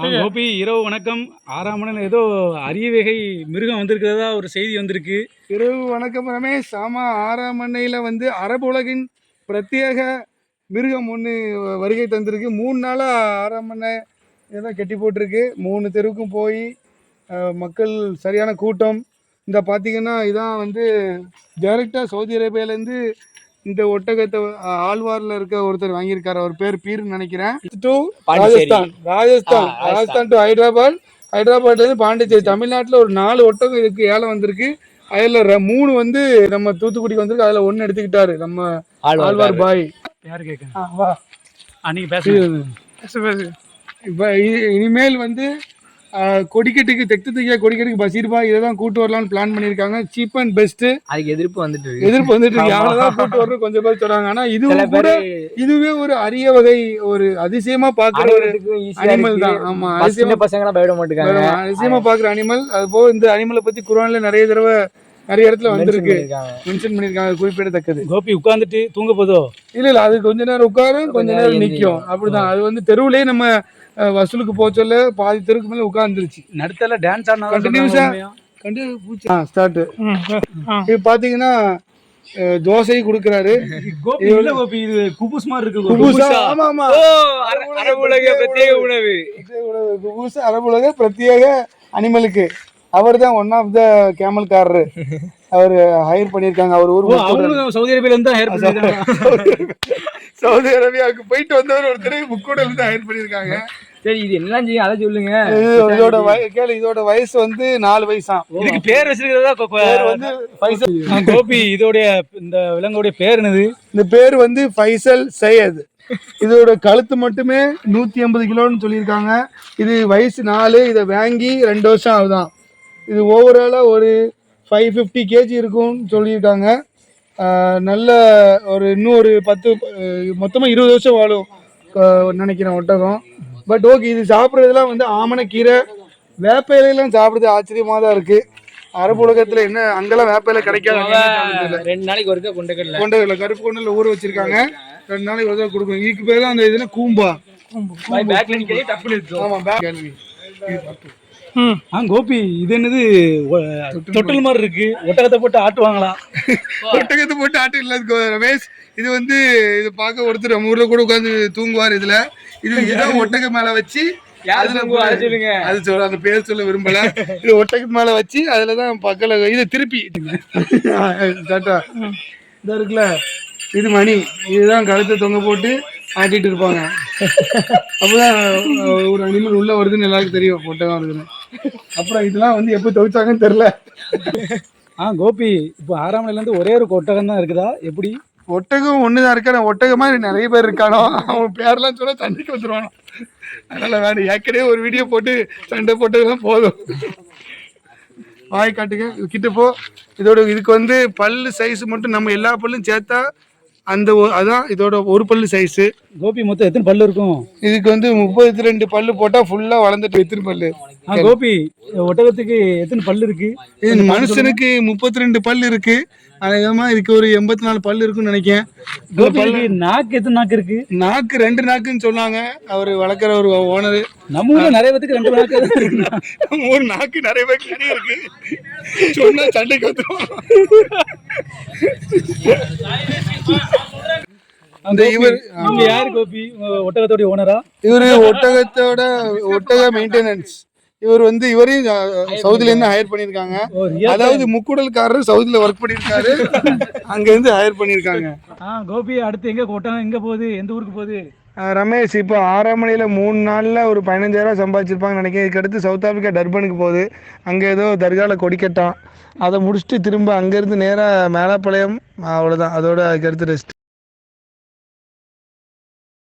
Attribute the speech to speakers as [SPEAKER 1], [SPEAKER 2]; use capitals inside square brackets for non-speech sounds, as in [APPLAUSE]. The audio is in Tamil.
[SPEAKER 1] கோபி இரவு வணக்கம். ஆறாம் மணி ஏதோ அரிய வகை மிருகம் வந்திருக்கிறதா ஒரு செய்தி வந்திருக்கு.
[SPEAKER 2] இரவு வணக்கம் ரமேஷ். ஆமாம் ஆறாம் மண்ணையில் வந்து அரபு உலகின் பிரத்யேக மிருகம் ஒன்று வருகை தந்திருக்கு. மூணு நாளாக ஆறாம் மண்ணை இதான் கட்டி போட்டிருக்கு. மூணு தெருவுக்கும் போய் மக்கள் சரியான கூட்டம். இந்த பார்த்தீங்கன்னா இதான் வந்து டைரெக்டாக சவுதி அரேபியாலேருந்து இந்த ஒட்டகத்தை ஆழ்வார்ல இருக்க ஒருத்தர் வாங்கியிருக்காரு. அவர் பேர் பீர்னு நினைக்கிறேன். டு ராஜஸ்தான் ராஜஸ்தான்
[SPEAKER 3] ராஜஸ்தான்.
[SPEAKER 2] டு ஹைதராபாத் ஹைதராபாத்லேருந்து பாண்டிச்சேரி. தமிழ்நாட்டில் ஒரு நாலு ஒட்டகம் இதுக்கு ஏலம் வந்திருக்கு. அதில் ர- மூணு வந்து நம்ம தூத்துக்குடிக்கு வந்திருக்கு. அதில் ஒன்று எடுத்துக்கிட்டாரு. நம்ம ஆழ்வார் பாய்.
[SPEAKER 1] யாரு கேட்க அன்னைக்கு
[SPEAKER 2] இப்போ இனிமேல் வந்து கொடிக்கட்டுக்கு தெற்கு தையா கொடிக்கட்டுக்கு பசீர்பா இதை தான் கூட்டு வரலாம்னு பிளான் பண்ணியிருக்காங்க. சீப் அண்ட் பெஸ்ட்டு
[SPEAKER 3] அதுக்கு எதிர்ப்பு வந்துட்டு இருக்கு.
[SPEAKER 2] எதிர்ப்பு வந்துட்டு இருக்கு.
[SPEAKER 3] ஆமா.
[SPEAKER 2] யாரை தான் கூட்டு வரணும் கொஞ்சம் பேர் சொல்றாங்க.
[SPEAKER 3] சில
[SPEAKER 2] இதுவும் கூட இதுவே ஒரு அரிய வகை ஒரு அதிசயமா பார்க்குற ஒரு அனிமல். தான். ஆமா
[SPEAKER 3] சின்ன பசங்க எல்லாம் பயப்பட மாட்டாங்க.
[SPEAKER 2] அதிசயமா பார்க்குற அனிமல் அது போக இந்த அனிமலை பத்தி குரான்ல நிறைய தடவை நிறைய இடத்துல வந்திருக்கு. மென்ஷன் பண்ணியிருக்காங்க. குறிப்பிடத்தக்கது.
[SPEAKER 1] கோபி உட்கார்ந்துட்டு தூங்க போதோ?
[SPEAKER 2] இல்ல இல்ல அது கொஞ்ச நேரம் உட்காரும் கொஞ்ச நேரம் நிக்கும். அப்படிதான். அது வந்து தெருவுலயே நம்ம வசூலுக்கு போக சொல்ல பாதி தெருக்கு மேல உட்கார்ந்துருச்சு.
[SPEAKER 1] நடுத்தல டான்ஸ் ஆடினா
[SPEAKER 2] கண்டு பூச்சி. ஆ ஸ்டார்ட் இது பாத்தீங்கன்னா அஹ், தோசை கொடுக்குறாரு.
[SPEAKER 1] கோபி இல்ல கோபி இது குபூஸ் மாதிரி இருக்கு கோபி.
[SPEAKER 2] குபூசா? ஆமா ஆமா.
[SPEAKER 3] அரபுலக பிரத்யேக உணவு.
[SPEAKER 2] குபூஸ் அரபுலக பிரத்யேக அனிமலுக்கு. அவர் தான் ஒன் ஆஃப் த கேமல்காரரு அவர் ஹையர் பண்ணியிருக்காங்க. அவர் ஊர்
[SPEAKER 1] சவுதி அரேபியால இருந்து ஹேர் பண்ணிருக்காங்க [LAUGHS]
[SPEAKER 2] சவுதி அரேபியாவுக்கு போயிட்டு வந்தவர் ஒருத்தர் முக்கூடல இருந்து ஹையர் பண்ணியிருக்காங்க.
[SPEAKER 3] சரி இது என்னலாம் செய்யும்? அதை சொல்லுங்க.
[SPEAKER 2] இது- இதோட வய- கேளு இதோட வயசு வந்து நாலு வயசாம்
[SPEAKER 1] இதுக்கு பேர் வச்சிருக்கிறதா கோ-
[SPEAKER 2] பேர் வந்து ஃபைசல்.
[SPEAKER 1] ஆ, கோபி இதோடைய இந்த விலங்குடைய பேர் என்னது?
[SPEAKER 2] இந்த பேர் வந்து ஃபைசல் சையத். இதோட கழுத்து மட்டுமே நூற்றி ஐம்பது கிலோன்னு சொல்லியிருக்காங்க. இது வயசு நாலு இதை வாங்கி ரெண்டு வருஷம் ஆகுதான். இது ஓவராலாக ஒரு ஃபைவ் ஃபிஃப்டி கேஜி இருக்கும்னு சொல்லியிருக்காங்க. நல்ல ஒரு இன்னும் ஒரு பத்து மொத்தமாக இருபது வருஷம் வாழும் நினைக்கிறேன் ஒட்டகம். பட் ஓகே இது சாப்பிட்றதுலாம் வந்து ஆமணக்கீரை வேப்ப இலையெல்லாம் சாப்பிடுறது ஆச்சரியமாக தான் இருக்குது அரபு உலகத்தில் என்ன அங்கெல்லாம் வேப்ப இலை கிடைக்காது.
[SPEAKER 3] ரெண்டு நாளைக்கு ஒருக்கா கொண்டக்கடல.
[SPEAKER 2] கொண்டைகளை கருப்பு கொண்டையில் ஊற வச்சிருக்காங்க. ரெண்டு நாளைக்கு ஒரு தடவை கொடுக்கணும். இதுக்கு பேர் அந்த இதுல கூம்பா?
[SPEAKER 3] பேக்ல நிக்கிறே டப்புனு எடுத்துரும்.
[SPEAKER 2] ஆமா பேக்
[SPEAKER 1] ஆ கோபி இது என்னது? தொட்டில் மாதிரி இருக்கு. ஒட்டகத்தை போட்டு ஆட்டுவாங்களா?
[SPEAKER 2] ஒட்டகத்தை போட்டு ஆட்டு இல்ல ரமேஷ். இது வந்து இது பார்க்க ஒருத்தர் நம்ம ஊர்ல கூட உட்காந்து தூங்குவார் இதுல. இது இதான் ஒட்டக மேல வச்சு?
[SPEAKER 3] அதை சொல்லுங்க.
[SPEAKER 2] அது சொல்ல அந்த பேர் சொல்ல விரும்பல. இது ஒட்டகத்து மேல வச்சு அதுல தான் பக்கல இது திருப்பி. டாட்டா இதா இருக்குல்ல. இது மணி. இதுதான் கழுத்தை தொங்க போட்டு ஆட்டிட்டு இருப்பாங்க. அப்பதான் ஒரு அனிமல் உள்ள வருதுன்னு எல்லாருக்கும் தெரியும் ஒட்டகம் வருதுன்னு. அப்புறம் இதெல்லாம் வந்து எப்போ துவைச்சாங்கன்னு தெரியல.
[SPEAKER 1] ஆ கோபி இப்போ ஆறாம் இருந்து ஒரே ஒரு ஒட்டகம் தான் இருக்குதா? எப்படி?
[SPEAKER 2] ஒட்டகம் ஒண்ணுதான் இருக்கா. நான் ஒட்டகம் மாதிரி நிறைய பேர் இருக்கானோ அவன் பேர்லாம் சொல்ல சண்டைக்கு வந்துருவானோ. அதனால வேணும் ஏற்கனவே ஒரு வீடியோ போட்டு சண்டை போட்டதுலாம் போதும். வாய் காட்டுங்க கிட்ட போ. இதோட இதுக்கு வந்து பல்லு சைஸ் மட்டும் நம்ம எல்லா பல்லும் சேர்த்தா அந்த அதான் இதோட ஒரு பல்லு சைஸு
[SPEAKER 1] கோபி மொத்தம் எத்தனை பல்லு இருக்கும்?
[SPEAKER 2] இதுக்கு வந்து முப்பத்தி ரெண்டு பல்லு போட்டால் ஃபுல்லாக வளர்ந்துட்டு எத்தனை பல்லு?
[SPEAKER 1] கோபி ஒட்டகத்துக்கு எத்தனை பல்லு இருக்கு?
[SPEAKER 2] இது மனுஷனுக்கு முப்பத்தி ரெண்டு பல்லு இருக்கு. அநேகமா இதுக்கு ஒரு எண்பத்தி நாலு பல்லு இருக்குன்னு நினைக்கிறேன்.
[SPEAKER 1] கோபி நாக்கு எத்தனை நாக்கு இருக்கு?
[SPEAKER 2] நாக்கு ரெண்டு நாக்குன்னு சொன்னாங்க. அவர் வளர்க்குற ஒரு ஓனர்
[SPEAKER 1] நம்ம ஊர்ல நிறைய பேத்துக்கு ரெண்டு நாக்கு இருக்கு.
[SPEAKER 2] ஒரு நாக்கு நிறைய பேர் நிறைய இருக்கு. சொன்னா சண்டைக்கு வந்துரும். அந்த இவர்
[SPEAKER 1] யாரு கோபி? ஒட்டகத்தோட ஓனரா
[SPEAKER 2] இவரு ஒட்டகத்தோட ஒட்டக மெயின்டெனன்ஸ் இவர் வந்து இவரையும் சவுதில இருந்து ஹையர்
[SPEAKER 1] ரியா
[SPEAKER 2] அதாவது முக்குடல்காரர் சவுதில ஒர்க் பண்ணியிருக்காரு. அங்க இருந்து ஹையர் பண்ணியிருக்காங்க.
[SPEAKER 1] ஆ கோபி அடுத்து எங்க ஒட்டகம் எங்க போகுது? எந்த ஊருக்கு போகுது?
[SPEAKER 2] ரமேஷ் இப்போ ஆறாம் மணியில் மூணு நாளில் ஒரு பதினஞ்சாயிரம் சம்பாதிச்சிருப்பாங்கன்னு நினைக்கிறேன். இதுக்கு அடுத்து சவுத் ஆப்பிரிக்கா டர்பனுக்கு போகுது. அங்கே ஏதோ தர்காவில் கொடிக்கட்டான். அதை முடிச்சுட்டு திரும்ப அங்கேருந்து நேராக மேலப்பாளையம் அவ்வளோதான் அதோட அதுக்கு அடுத்து ரெஸ்ட்டு